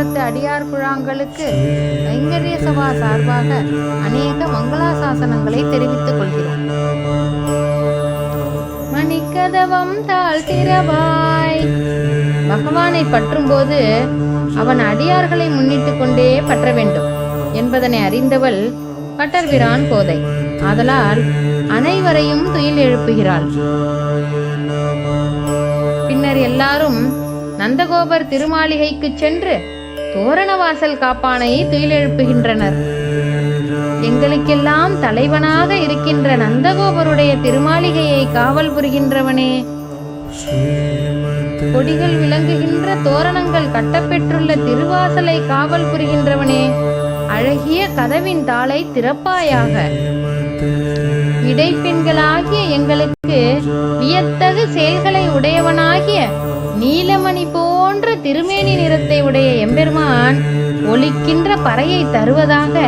திருமுற்றத்து அடியார் குழாங்களுக்கு ஐங்கரிய சபா சார்பாக அநேக மங்களாசாசனங்களை தெரிவித்துக் கொள்கிறோம். மணிக்கதவம் தாழ்த்திரவாய். பகவானை பற்றும் போது அவன் அடியார்களை முன்னிட்டு கொண்டே பற்ற வேண்டும் என்பதனை அறிந்தவள் பட்டர்பிரான் கோதை ஆதலால் அனைவரையும் துயில் எழுப்புகிறாள். பின்னர் எல்லாரும் நந்தகோபர் திருமாளிகைக்கு சென்று தோரணவாசல் காப்பானையை துயிலெழுப்புகின்றனர் எங்களுக்கெல்லாம் தலைவனாக இருக்கின்ற நந்தகோபருடைய திருமாளிகையை காவல் புரிகின்றவனே. கொடிகள் விளங்குகின்ற தோரணங்கள் கட்டப்பெற்றுள்ள திருவாசலை காவல் புரிகின்றவனே. அழகிய கதவின் தாளை திறப்பாயாக. இடைப்பெண்களாகிய எங்களுக்கு வியத்தகு செயல்களை உடையவனாகிய நீலமணி போன்ற திருமேனி நிறத்தை உடைய எம்பெருமான் ஒலிக்கின்ற பறையை தருவதாக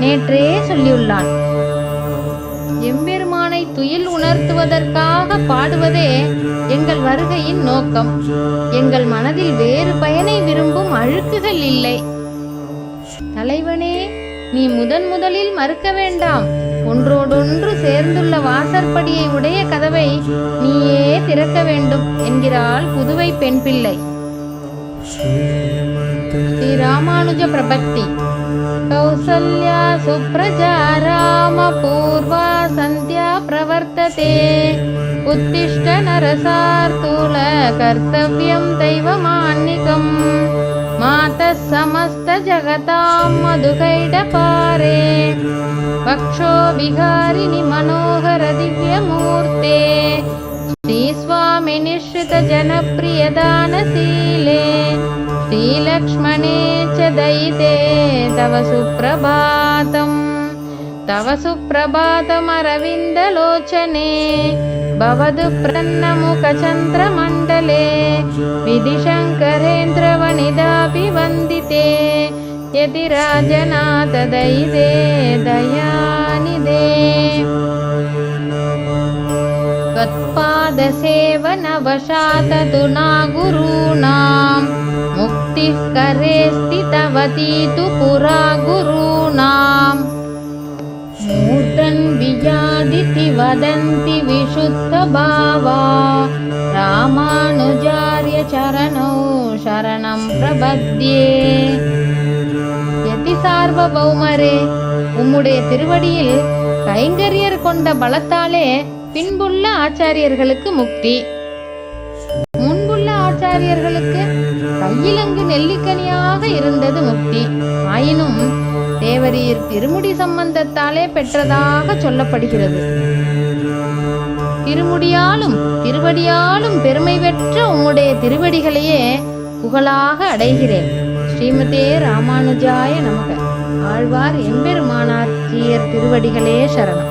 நேற்றே சொல்லியுள்ளான். எம்பெருமானை துயில் உணர்த்துவதற்காக பாடுவதே எங்கள் வருகையின் நோக்கம். எங்கள் மனதில் வேறு பயனை விரும்பும் அழுக்குகள் இல்லை. தலைவனே நீ முதன் முதலில் மறுக்க வேண்டாம். ஒன்றோடொன்று சேர்ந்துள்ள வாசற்படியை உடைய கதவை நீயே திறக்க வேண்டும் என்கிறாள் புதுவை பெண் பிள்ளை. ஸ்ரீ ராமானுஜ பிரபக்தி கௌசல்யா சுப்ரஜா ராம பூர்வா சந்தியா பிரவர்த்ததே. உத்திஷ்ட நரசார்த்தூல கர்த்தவியம் தெய்வமான்னிகம். समस्त जगतां मधुकैडपारे पक्षो विहारिणि मनोहर दिव्यमूर्ते श्रीस्वामिनिश्चितजनप्रियदानशीले श्रीलक्ष्मणे च दयिते तव सुप्रभातम्। तव सुप्रभातमरविन्दलोचने भवतु प्रन्नमुखचन्द्रमण्डले विधिशङ्करेन्द्र विधिशङ्करेन्द्रवनिदापि वन्दिते यदि राजनाथ दयिते दयानिदे। त्वत्पादसेवनवशाततु नागुरूणां मुक्तिः करे स्थितवती तु पुरा गुरूणाम् विजादिति वदन्ति विशुद्धभावा रामानुजार्य चरणौ शरणं प्रपद्ये யதி சார்வபௌமரே உம்முடைய திருவடியில் கைங்கரியர் கொண்ட பலத்தாலே பின்புள்ள ஆச்சாரியர்களுக்கு முக்தி முன்புள்ள ஆச்சாரியர்களுக்கு கையிலங்கு நெல்லிக்கனியாக இருந்தது முக்தி ஆயினும் தேவரீர் திருமுடி சம்பந்தத்தாலே பெற்றதாக சொல்லப்படுகிறது. திருமுடியாலும் திருவடியாலும் பெருமை பெற்ற உம்முடைய திருவடிகளையே புகழாக அடைகிறேன். ஸ்ரீமதே ராமானுஜாய நமக. ஆழ்வார் எம்பெருமானார் ஜீயர் திருவடிகளே சரணம்.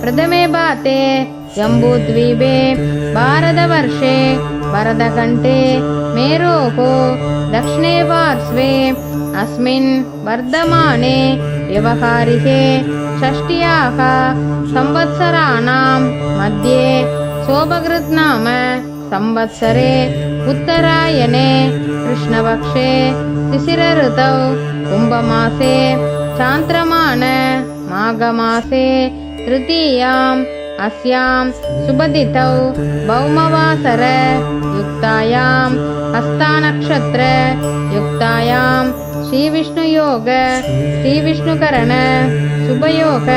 प्रथमे बाते जम्बूद्वीपे भारतवर्षे वरदकण्ठे मेरोः दक्षिणे पार्श्वे अस्मिन् वर्धमाने व्यवहारिके षष्ट्याः संवत्सराणां मध्ये शोभकृत् नाम संवत्सरे उत्तरायणे कृष्णपक्षे शिशिरऋतौ कुम्भमासे चान्द्रमान माघमासे तृतीयाम् अस्यां सुबदितौ भौमवासर युक्तायां हस्तानक्षत्र युक्तायां श्रीविष्णुयोग श्रीविष्णुकरण शुभयोग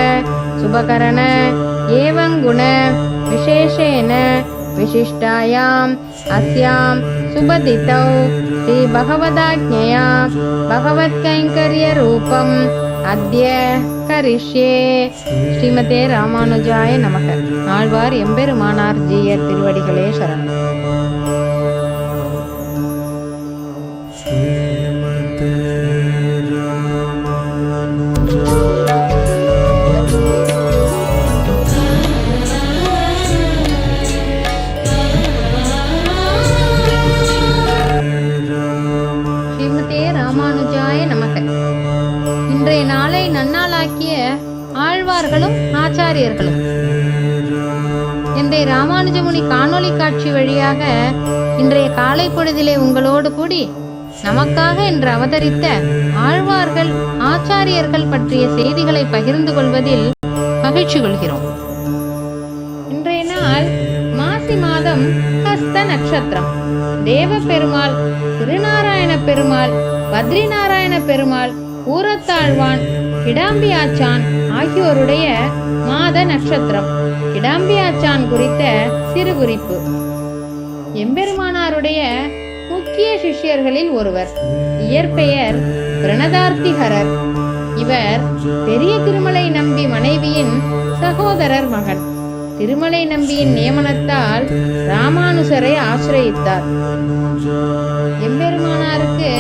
शुभकरण एवं गुण विशेषेण विशिष्टायाम् अस्यां सुबदितौ श्रीभगवदाज्ञया भगवत्कैङ्कर्यरूपम् அத்திய கரிஷ்யே ஸ்ரீமதே ராமானுஜாய நமக ஆழ்வார் எம்பெருமானார் ஜீயர் திருவடிகளே சரணம் காலை பொழுதிலே உங்களோடு கூடி நமக்காக என்று அவதரித்த ஆழ்வார்கள் ஆச்சாரியர்கள் பற்றிய செய்திகளை பகிர்ந்து கொள்வதில் மகிழ்ச்சி கொள்கிறோம். இன்றைய நாள் மாசி மாதம் ஹஸ்த நட்சத்திரம். தேவ பெருமாள் திருநாராயண பெருமாள் பத்ரிநாராயண பெருமாள் ஊரத்தாழ்வான் கிடாம்பி ஆச்சான் ஆகியோருடைய மாத நட்சத்திரம். கிடாம்பி ஆச்சான் குறித்த சிறு குறிப்பு. எம்பெருமானாருடைய முக்கிய சிஷ்யர்களில் ஒருவர். இயற்பெயர் பிரணதார்த்திகரர் இவர் பெரிய திருமலை நம்பி மனைவியின் சகோதரர் மகன். திருமலை நம்பியின் நியமனத்தால் ராமானுசரை ஆசிரயித்தார். எம்பெருமானாருக்கு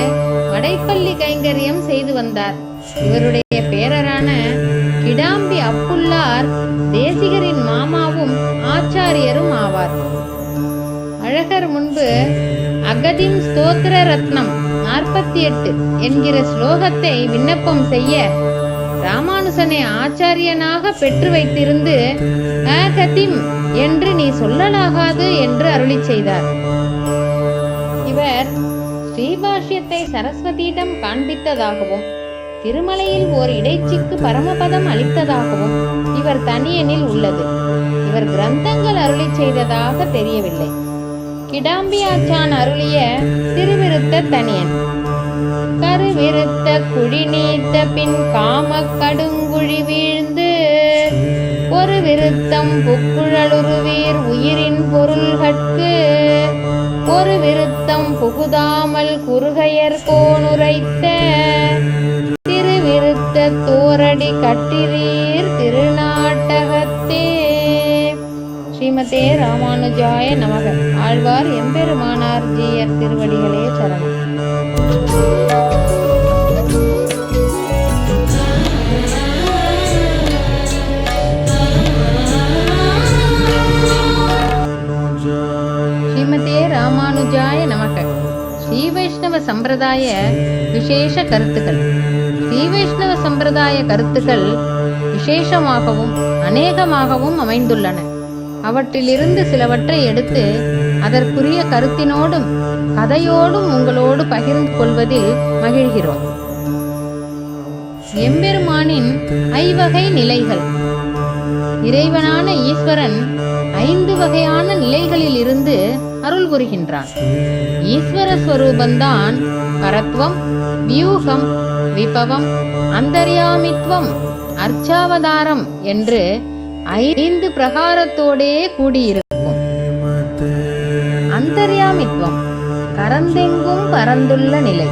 வடைப்பள்ளி கைங்கரியம் செய்து வந்தார். இவருடைய பேரரான கிடாம்பி அப்புல்லார் தேசிகரின் மாமா அழகர் முன்பு அகதின் ஸ்தோத்திர ரத்னம் நாற்பத்தி எட்டு என்கிற ஸ்லோகத்தை விண்ணப்பம் செய்ய ராமானுசனை ஆச்சாரியனாக பெற்று வைத்திருந்து அகதிம் என்று நீ சொல்லலாகாது என்று அருளி செய்தார். இவர் ஸ்ரீபாஷ்யத்தை சரஸ்வதியிடம் காண்பித்ததாகவும் திருமலையில் ஓர் இடைச்சிக்கு பரமபதம் அளித்ததாகவும் இவர் தனியனில் உள்ளது. இவர் கிரந்தங்கள் அருளி செய்ததாக தெரியவில்லை. கிடாம்பியாச்சான் அருளிய திருவிருத்த தனியன். கருவிருத்த குழி நீத்த பின் காம கடுங்குழி வீழ்ந்து ஒரு விருத்தம் புக்குழலுருவீர் உயிரின் பொருள்கட்கு ஒரு விருத்தம் புகுதாமல் குறுகையர் கோனுரைத்த திருவிருத்த தோரடி கட்டிரீர் ஸ்ரீமதே ராமானுஜாய நமக. ஆழ்வார் எம்பெருமானார் ஜீயர் திருவடிகளே சரணம். ஸ்ரீமதே ராமானுஜாய நமக. ஸ்ரீ வைஷ்ணவ சம்பிரதாய விசேஷ கருத்துக்கள். ஸ்ரீ வைஷ்ணவ சம்பிரதாய கருத்துக்கள் விசேஷமாகவும் அநேகமாகவும் அமைந்துள்ளன. அவற்றிலிருந்து சிலவற்றை எடுத்து அதற்குரிய கருத்தினோடும் கதையோடும் உங்களோடு பகிர்ந்து கொள்வதில் மகிழ்கிறோம். எம்பெருமானின் ஐவகை நிலைகள். இறைவனான ஈஸ்வரன் ஐந்து வகையான நிலைகளில் இருந்து அருள் புரிகின்றான். ஈஸ்வர ஸ்வரூபந்தான் பரத்வம் வியூகம் விபவம் அந்தர்யாமித்வம் அர்ச்சாவதாரம் என்று ஐந்து பிரகாரத்தோடே கூடியிருக்கும். அந்தர்யாமித்வம் கரந்தெங்கும் பரந்துள்ள நிலை.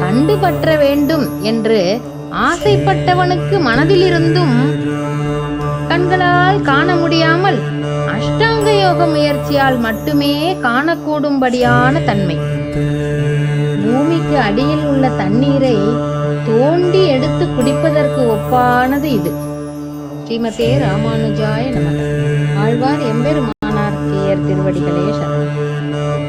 கண்டு பற்ற வேண்டும் என்று ஆசைப்பட்டவனுக்கு மனதிலிருந்தும் கண்களால் காண முடியாமல் அஷ்டாங்க யோக முயற்சியால் மட்டுமே காணக்கூடும்படியான தன்மை. பூமிக்கு அடியில் உள்ள தண்ணீரை தோண்டி எடுத்து குடிப்பதற்கு ஒப்பானது இது. ஸ்ரீமதே ராமானுஜாய நமக. ஆழ்வார் எம்பெருமானார் தேர் திருவடிகளே சரணம்.